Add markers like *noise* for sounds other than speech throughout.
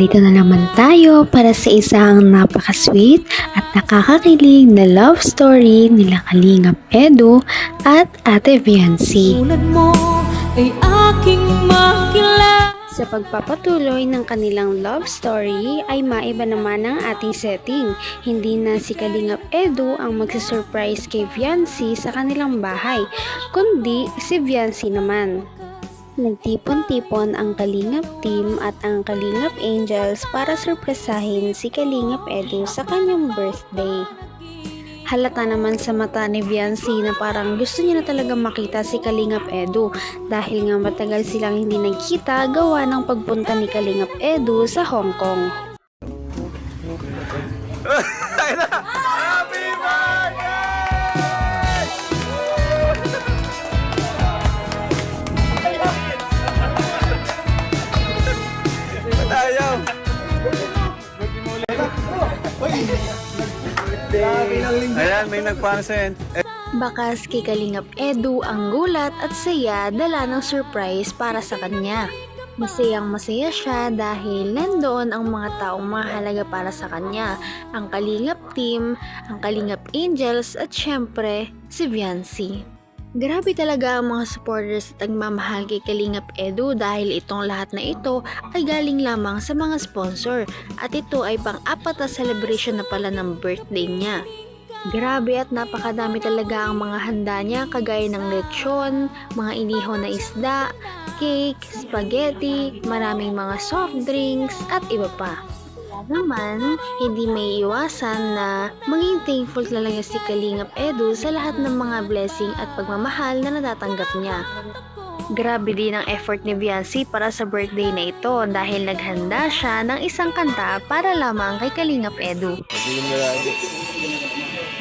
Narito na naman tayo para sa isang napaka-sweet at nakakakilig na love story nila Kalingap Edu at Ate Viancy. Mo ay aking makilala Sa pagpapatuloy ng kanilang love story ay maiba naman ang ating setting. Hindi na si Kalingap Edu ang magsasurprise kay Viancy sa kanilang bahay, kundi si Viancy naman. Nagtipon-tipon ang Kalingap team at ang Kalingap Angels para surpresahin si Kalingap Edu sa kanyang birthday. Halata naman sa mata ni Viancy na parang gusto niya na talaga makita si Kalingap Edu dahil nga matagal silang hindi nagkita gawa ng pagpunta ni Kalingap Edu sa Hong Kong. Ayan, may nagpansin. Bakas kay Kalingap Edu ang gulat at saya dala ng surprise para sa kanya. Masayang masaya siya dahil nandoon ang mga taong mahalaga para sa kanya, ang Kalingap Team, ang Kalingap Angels at syempre si Viancy. Grabe talaga ang mga supporters at nagmamahal kay Kalingap Edu dahil itong lahat na ito ay galing lamang sa mga sponsor at ito ay pang-apat na celebration na pala ng birthday niya. Grabe at napakadami talaga ang mga handa niya kagaya ng lechon, mga inihaw na isda, cake, spaghetti, maraming mga soft drinks at iba pa. Naman, hindi may iwasan na maging thankful talaga si Kalingap Edu sa lahat ng mga blessing at pagmamahal na natatanggap niya. Grabe din ang effort ni Viancy para sa birthday na ito dahil naghanda siya ng isang kanta para lamang kay Kalingap Edu. Magiging na lagi.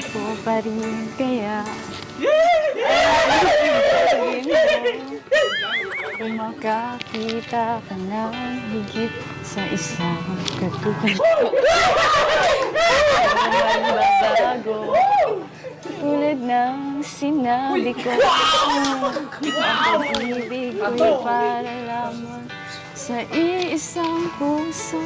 ko pa rin kaya Kung ka ng higit sa isang katulad ko Walang babago Tulad ng sinabi ko Ang pag-ibig ko'y para lamang Sa iisang puso.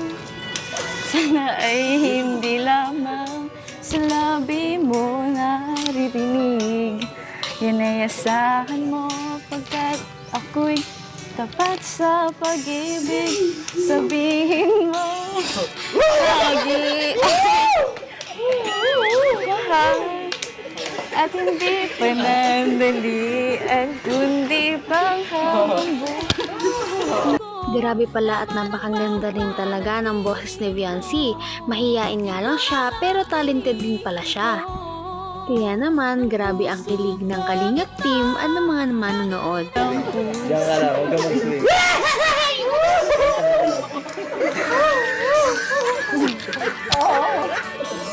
Sana ay hindi lamang sa labi mo naririnig. Yan ay asahan mo pagkat ako'y tapat sa pag-ibig. Sabihin mo lagi At hindi panandalian kundi pang habang Grabe pala at napakaganda rin talaga ng boses ni Viancy. Mahiyain nga lang siya pero talented din pala siya. Kaya naman, grabe ang kilig ng Kalingap team at ng mga manonood. Diyan ka lang, *laughs* huwag ka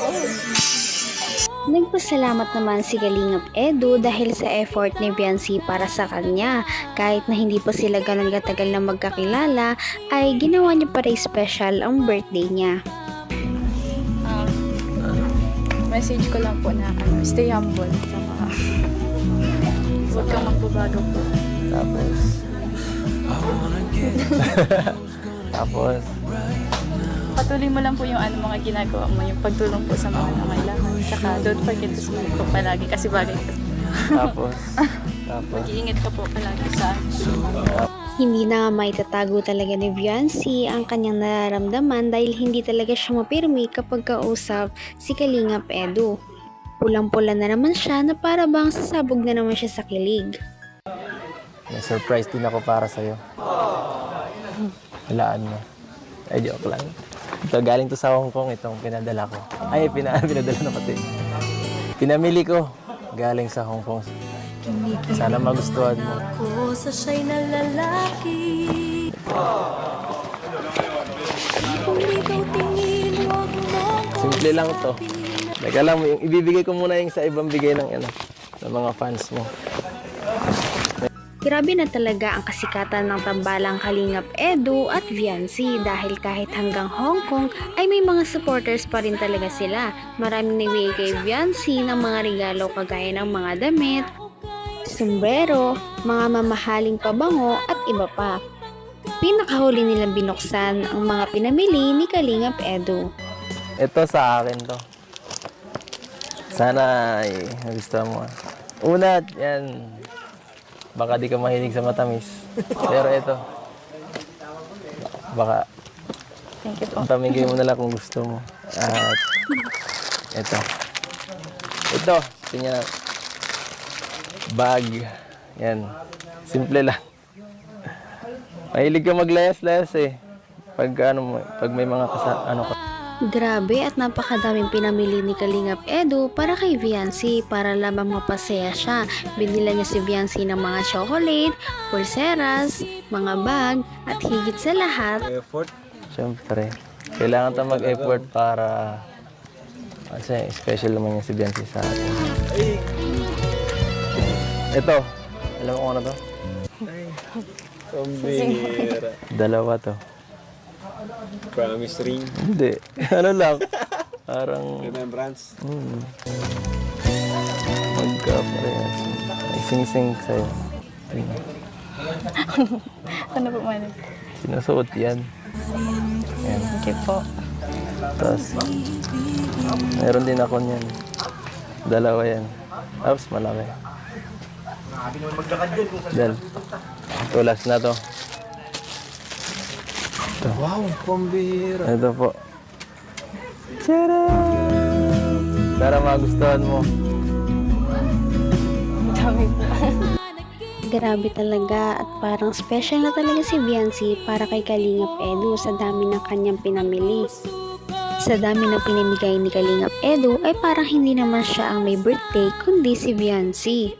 mag-swing. Nagpasalamat naman si Kalingap Edu dahil sa effort ni Viancy para sa kanya. Kahit na hindi pa sila ganun katagal na magkakilala, ay ginawa niya pa rin special ang birthday niya. Um, message ko lang po na ano, stay humble. Saka, huwag kang magbabago po. Tapos. *laughs* Tapos. Patuloy mo lang po yung ano, mga ginagawa mo, yung pagtulong po sa mga nangailangan. Saka don't forget to smile po palagi kasi bagay ka. Tapos. Tapos. *laughs* Mag-iingat ka po palagi sa Hindi na maitatago talaga ni Viancy ang kanyang nararamdaman dahil hindi talaga siya mapirmi kapag kausap si Kalingap Edu. Pulang-pula na naman siya na para bang sasabog na naman siya sa kilig. May surprise din ako para sa'yo. Walaan mo. Ay, joke lang. Ito, galing to sa Hong Kong itong pinadala ko. Ay, pina, *laughs* pinadala na pati. Pinamili ko. Galing sa Hong Kong. Sana magustuhan mo. sa siya'y mo Simple lang to. Teka lang, ibibigay ko muna yung sa ibang bigay ng, ano, ng mga fans mo. Grabe na talaga ang kasikatan ng tambalang Kalingap Edu at Viancy dahil kahit hanggang Hong Kong ay may mga supporters pa rin talaga sila. Maraming nagbigay kay Viancy ng mga regalo kagaya ng mga damit, sombrero, mga mamahaling pabango at iba pa. pinakahuli nilang binuksan ang mga pinamili ni Kalingap Edu. Ito sa akin to. Sana ay nagustuhan mo. Una, yan. Baka di ka mahilig sa matamis. Pero ito. Baka Thank you po. pamigay mo na lang kung gusto mo. At ito. Ito. Tingnan. Bag. Yan. Simple lang. Mahilig ka maglayas-layas eh. Pag ano mo, pag may mga kasa, ano ka. Grabe at napakadaming pinamili ni Kalingap Edu para kay Viancy para lamang mapasaya siya. Binila niya si Viancy ng mga chocolate, pulseras, mga bag, at higit sa lahat, Siyempre. Kailangan tayo mag-effort para kasi special naman yung si Biancy sa atin. Ito. Alam mo kung ano to? Pambira. Dalawa to. Promise ring. Hindi. *laughs* ano lang. Parang Remembrance. hmm, magka-parehas. May sing-sing sa'yo. *laughs* Ano po man? Sinusuot yan. Yan. Thank you po. Tapos, meron din ako niyan. Dalawa yan. Tapos, malaki. Dal. Tulas na to. Wow, pambira. Ito po. Tara! Para magustuhan mo. Dami po. grabe talaga at parang special na talaga si Viancy para kay Kalingap Edu sa dami ng kanyang pinamili. Sa dami ng pinamigay ni Kalingap Edu ay parang hindi naman siya ang may birthday kundi si Viancy.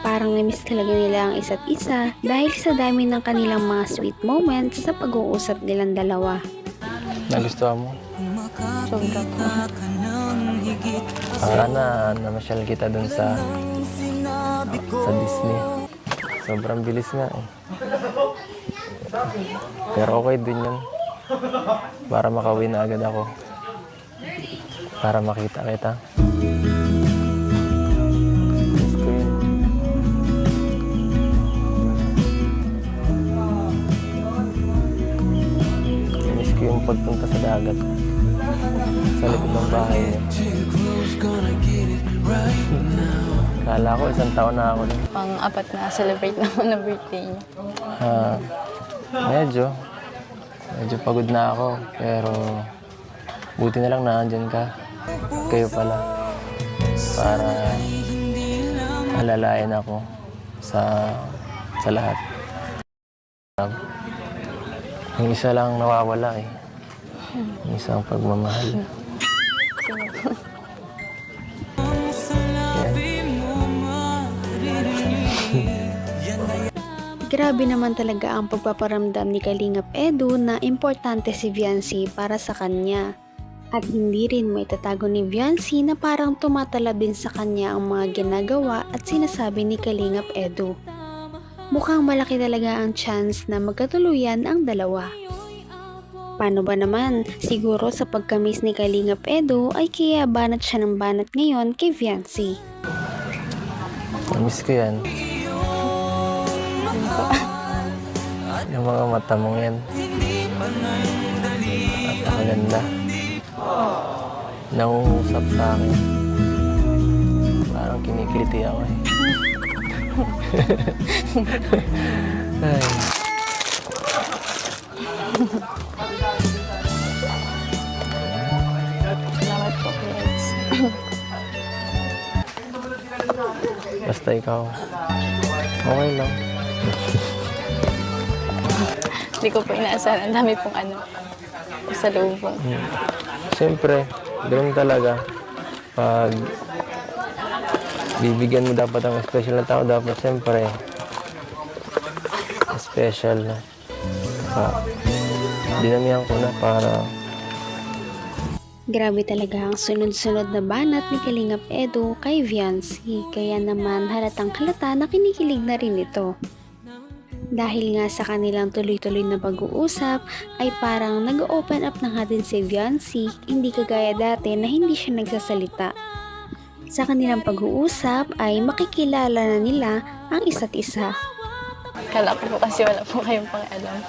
Parang na-miss talaga nila ang isa't isa dahil sa dami ng kanilang mga sweet moments sa pag-uusap nilang dalawa. Nagustuhan mo? Sobra po. Para na namasyal kita dun sa sa Disney. Sobrang bilis nga eh. Pero okay din yun. Para makawin na agad ako. Para makita kita. Yung pagpunta sa dagat. Sa likod ng bahay niya. Kala ko isang taon na ako dun. Pang-apat na celebrate naman na birthday niyo. Ah, medyo. Medyo pagod na ako. Pero buti na lang nandyan ka. Kayo pala. Para alalayan ako sa sa lahat. Yung isa lang nawawala eh. Isang pagmamahal. Grabe naman talaga ang pagpaparamdam ni Kalingap Edu na importante si Viancy para sa kanya. At hindi rin may tatago ni Viancy na parang tumatalab din sa kanya ang mga ginagawa at sinasabi ni Kalingap Edu. Mukhang malaki talaga ang chance na magkatuluyan ang dalawa. Paano ba naman? Siguro sa pagkamis ni Kalingap Edu ay kaya banat siya ng banat ngayon kay Viancy. Namiss ko yan. Yung mga mata mong yan. At maganda. Nangungusap sa akin. Parang kinikiliti ako eh. *laughs* Ay. Salamat po, Reds. Basta ikaw. Okay lang. Hindi ko po inaasahan. Ang dami pong ano. Sa loob po. Siyempre, ganun talaga. Pag bibigyan mo dapat ang special na tao, dapat siyempre special na. Pa, dinamihan ko na para Grabe talaga ang sunod-sunod na banat ni Kalingap Edu kay Viancy, kaya naman halatang halata na kinikilig na rin ito. Dahil nga sa kanilang tuloy-tuloy na pag-uusap, ay parang nag-open up na nga din si Viancy, hindi kagaya dati na hindi siya nagsasalita. Sa kanilang pag-uusap ay makikilala na nila ang isa't isa. Kala ko po kasi wala po kayong pakialam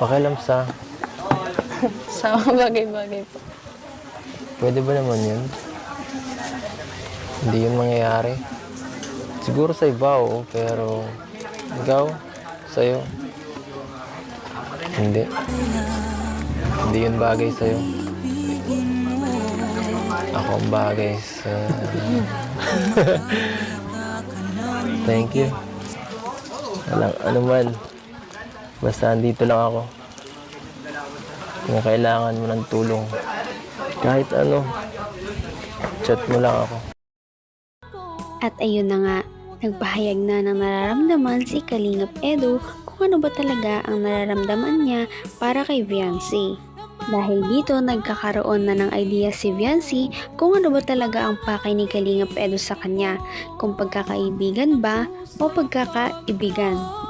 Pakialam sa... *laughs* sa bagay-bagay po. Pwede ba naman yun? Hindi yun mangyayari. Siguro sa iba, oo, pero ikaw, sa'yo, hindi. Hindi yun bagay sa'yo. Ako ang bagay sa... *laughs* Thank you. Walang ano man. Basta andito lang ako. Kung kailangan mo ng tulong, kahit ano, chat mo lang ako. At ayun na nga, nagpahayag na ng nararamdaman si Kalingap Edu kung ano ba talaga ang nararamdaman niya para kay Viancy. Dahil dito nagkakaroon na ng idea si Viancy kung ano ba talaga ang pakay ni Kalingap Edu sa kanya, kung pagkakaibigan ba o pagkakaibigan.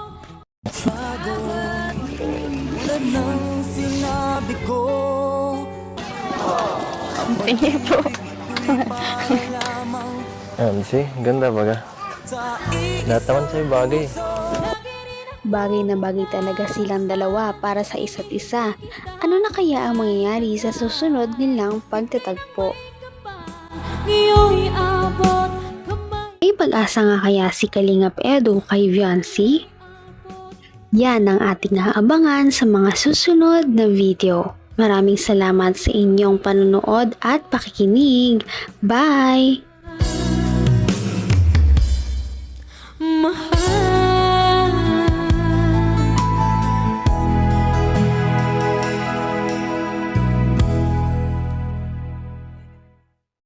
Tingin po. Ayan, see? Ganda baga. Lahat naman sa'yo bagay. Bagay na bagay talaga silang dalawa para sa isa't isa. Ano na kaya ang mangyayari sa susunod nilang pagtatagpo? May pag-asa nga kaya si Kalingap Edu kay Viancy? Yan ang ating naabangan sa mga susunod na video. Maraming salamat sa inyong panonood at pakikinig. Bye!